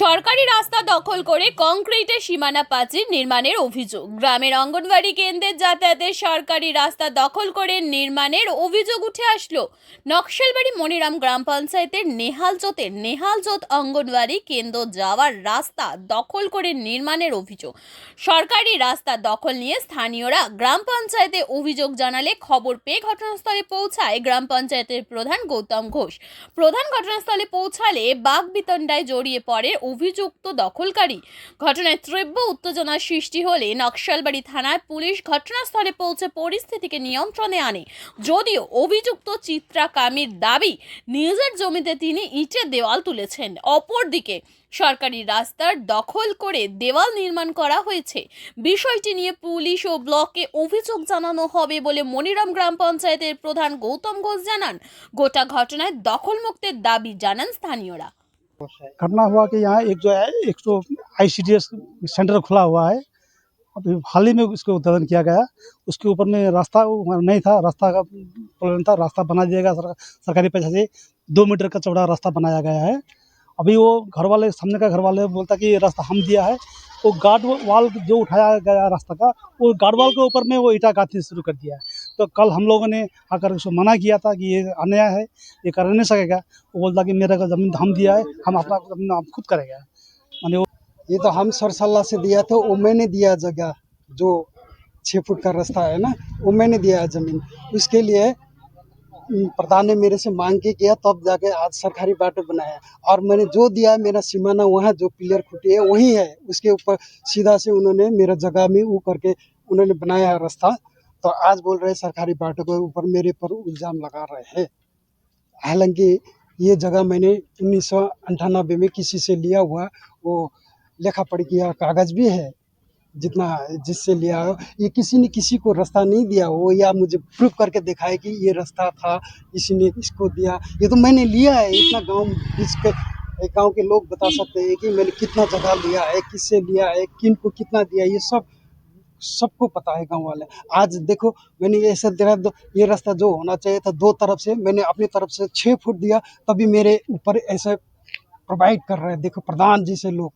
সরকারি রাস্তা দখল করে কংক্রিটের সীমানা প্রাচীর নির্মাণের অভিযোগ। গ্রামের অঙ্গনওয়াড়ি কেন্দ্রের যাতায়াতের সরকারি রাস্তা দখল করে নির্মাণের অভিযোগ উঠে আসলো। নকশালবাড়ি মনিরাম গ্রাম পঞ্চায়েতের নেহালজোতের নেহালজোত অঙ্গনওয়াড়ি কেন্দ্র যাওয়ার রাস্তা দখল করে নির্মাণের অভিযোগ। সরকারি রাস্তা দখল নিয়ে স্থানীয়রা গ্রাম পঞ্চায়েতে অভিযোগ জানালে খবর পেয়ে ঘটনাস্থলে পৌঁছায় গ্রাম পঞ্চায়েতের প্রধান গৌতম ঘোষ। প্রধান ঘটনাস্থলে পৌঁছালে বাঘ বিতণ্ডায় জড়িয়ে পড়ে অভিযুক্ত দখলকারী। ঘটনায় তীব্র উত্তেজনার সৃষ্টি হলে নকশালবাড়ি থানায় পুলিশ ঘটনাস্থলে পৌঁছে পরিস্থিতিকে নিয়ন্ত্রণে আনে। যদিও অভিযুক্ত চিত্রা কামির দাবি, নিজের জমিতে তিনি ইটের দেওয়াল তুলেছেন। অপরদিকে, সরকারি রাস্তার দখল করে দেওয়াল নির্মাণ করা হয়েছে। বিষয়টি নিয়ে পুলিশ ও ব্লকে অভিযোগ জানানো হবে বলে মনিরাম গ্রাম পঞ্চায়েতের প্রধান গৌতম ঘোষ জানান। গোটা ঘটনায় দখল মুক্তের দাবি জানান স্থানীয়রা। घटना हुआ कि यहाँ एक जो है एक तो आई सेंटर खुला हुआ है। अभी हाल ही में इसको उद्घाटन किया गया। उसके ऊपर में रास्ता नहीं था। रास्ता का प्रॉब्लम था। रास्ता बना दिया गया सर, सरकारी पैसा से। दो मीटर का चौड़ा रास्ता बनाया गया है। अभी वो घर वाले सामने का घर वाले बोलता कि ये रास्ता हम दिया है। वो गार्ड वाल जो उठाया गया रास्ता का वो गार्ड वाल के ऊपर में वो ईटा गाथनी शुरू कर दिया है। तो कल हम लोगों ने आकर उसको मना किया था कि ये अन्याय है, ये कर नहीं सकेगा। वो बोलता कि मेरा का ज़मीन हम दिया है, हम अपना ज़मीन हम खुद करेगा। मैंने वो ये तो हम सरसल्ला से दिया था, वो मैंने दिया जगह, जो छः फुट का रास्ता है ना, वो मैंने दिया है ज़मीन। उसके लिए प्रधान ने मेरे से मांग के किया तब जाके आज सरकारी बाटो बनाया। और मैंने जो दिया मेरा सीमाना वहाँ जो पिलर खुटी है, वही है। उसके ऊपर सीधा से उन्होंने मेरा जगह में वो करके उन्होंने बनाया है रास्ता। तो आज बोल रहे सरकारी बाटो के ऊपर मेरे पर इल्ज़ाम लगा रहे हैं। हालाँकि ये जगह मैंने उन्नीस में किसी से लिया हुआ, वो लेखा पढ़ी किया कागज़ भी है, जितना जिससे लिया हो। ये किसी ने किसी को रास्ता नहीं दिया हो या मुझे प्रूफ करके दिखाए कि ये रास्ता था, किसी ने इसको दिया। ये तो मैंने लिया है, इतना गाँव के गाँव के लोग बता सकते हैं कि मैंने कितना जगह लिया है, किससे लिया है, किन को कितना दिया ये सब सबको पता है गांव वाले आज देखो मैंने ये ऐसा तेरा दो- ये रास्ता जो होना चाहिए था दो तरफ से मैंने अपनी तरफ से छः फुट दिया तभी मेरे ऊपर ऐसे प्रोवाइड कर रहे हैं देखो प्रधान जी से लोग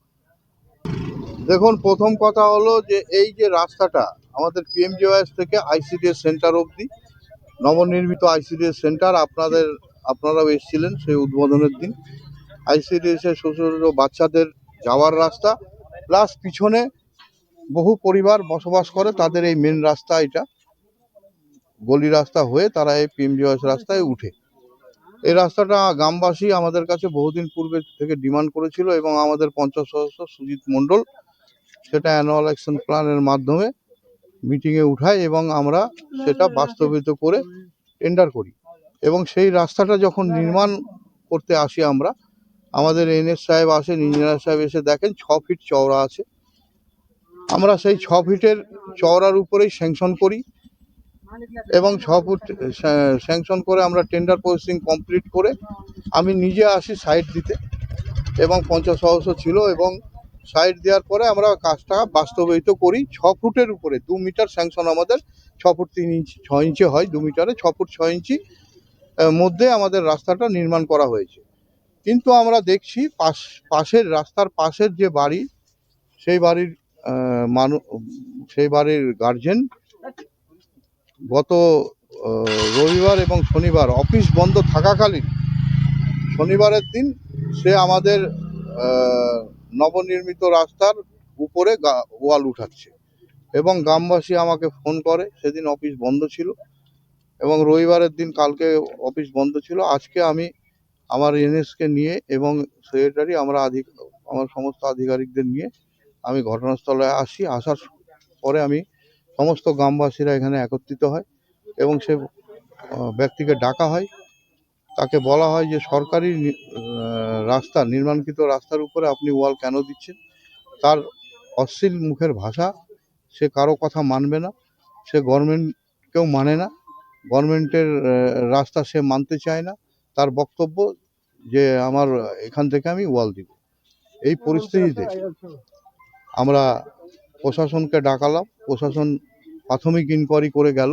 দেখুন প্রথম কথা হলো যে এই যে রাস্তাটা আমাদের পিএমজিওএস থেকে আইসিডিএস সেন্টার অবধি নবনির্মিত আইসিডিএস সেন্টার আপনাদের আপনারাও এসেছিলেন সেই উদ্বোধনের দিন আইসিডিএস এর ছোটো ছোটো বাচ্চাদের যাওয়ার রাস্তা প্লাস পিছনে বহু পরিবার বসবাস করে, তাদের এই মেন রাস্তা এটা। গলি রাস্তা হয়ে তারা এই পিএমজিওএস রাস্তায় উঠে। এই রাস্তাটা গ্রামবাসী আমাদের কাছে বহুদিন পূর্বে থেকে ডিমান্ড করেছিল এবং আমাদের পঞ্চায়েত সদস্য সুজিত মণ্ডল সেটা অ্যানুয়াল অ্যাকশন প্ল্যানের মাধ্যমে মিটিংয়ে উঠায় এবং আমরা সেটা বাস্তবিত করে টেন্ডার করি। এবং সেই রাস্তাটা যখন নির্মাণ করতে আসি আমরা, আমাদের এনএস সাহেব আসেন, ইঞ্জিনিয়ার সাহেব এসে দেখেন, ছ ফিট চওড়া আছে। আমরা সেই ছ ফিটের চওড়ার উপরেই স্যাংশন করি এবং ছ ফুট স্যাংশন করে আমরা টেন্ডার প্রসেসিং কমপ্লিট করে আমি নিজে আসি সাইট দিতে এবং পঞ্চাশ সদস্য ছিল এবং সাইড দেওয়ার পরে আমরা কাজটা বাস্তবায়িত করি ছ ফুটের উপরে, দু মিটার স্যাংশন আমাদের, ছ ফুট তিন ইঞ্চি, ছ ইঞ্চি হয় দু মিটারে ছ ফুট ছ ইঞ্চি মধ্যে আমাদের রাস্তাটা নির্মাণ করা হয়েছে। কিন্তু আমরা দেখছি পাশ, পাশের রাস্তার পাশের যে বাড়ি, সেই বাড়ির মানু সেই বাড়ির গার্জেন গত রবিবার এবং শনিবার অফিস বন্ধ থাকাকালীন শনিবারের দিন সে আমাদের নবনির্মিত রাস্তার উপরে ওয়াল উঠাচ্ছে। এবং গ্রামবাসী আমাকে ফোন করে, সেদিন অফিস বন্ধ ছিল। এবং রবিবারের দিন কালকে অফিস বন্ধ ছিল। আজকে আমি আমার এনএসকে নিয়ে এবং সেক্রেটারি আমরা আধিক, আমার সমস্ত আধিকারিকদের নিয়ে আমি ঘটনাস্থলে আসি, আসার পরে আমি সমস্ত গ্রামবাসীরা এখানে একত্রিত হয় এবং সে ব্যক্তিকে ডাকা হয়। তাকে বলা হয় যে সরকারি রাস্তা, নির্মাণকৃত রাস্তার উপরে আপনি ওয়াল কেন দিচ্ছেন? তার অশ্লীল মুখের ভাষা, সে কারও কথা মানবে না, সে গভর্নমেন্টকেও মানে না, গভর্নমেন্টের রাস্তা সে মানতে চায় না, তার বক্তব্য যে আমার এখান থেকে আমি ওয়াল দিব। এই পরিস্থিতিতে আমরা প্রশাসনকে ডাকালাম, প্রশাসন প্রাথমিক ইনকোয়ারি করে গেল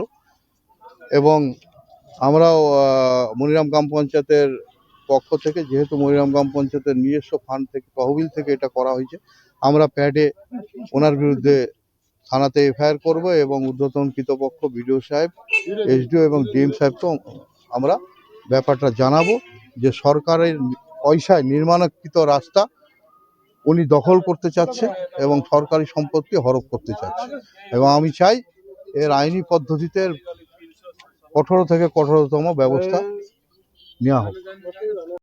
এবং আমরাও মনিরাম গ্রাম পঞ্চায়েতের পক্ষ থেকে, যেহেতু মরিরাম গ্রাম পঞ্চায়েতের নিজস্ব ফান্ড থেকে, তহবিল থেকে এটা করা হয়েছে, আমরা প্যাডে ওনার বিরুদ্ধে থানাতে এফআইআর করব এবং ঊর্ধ্বতন কৃতপক্ষ বিডিও সাহেব, এসডিও এবং ডিএম সাহেবকেও আমরা ব্যাপারটা জানাব যে সরকারের পয়সায় নির্মাণকৃত রাস্তা উনি দখল করতে চাচ্ছে এবং সরকারি সম্পত্তি হরফ করতে চাচ্ছে। এবং আমি চাই এর আইনি পদ্ধতিতে কঠোর থেকে কঠোরতম ব্যবস্থা নেওয়া হোক।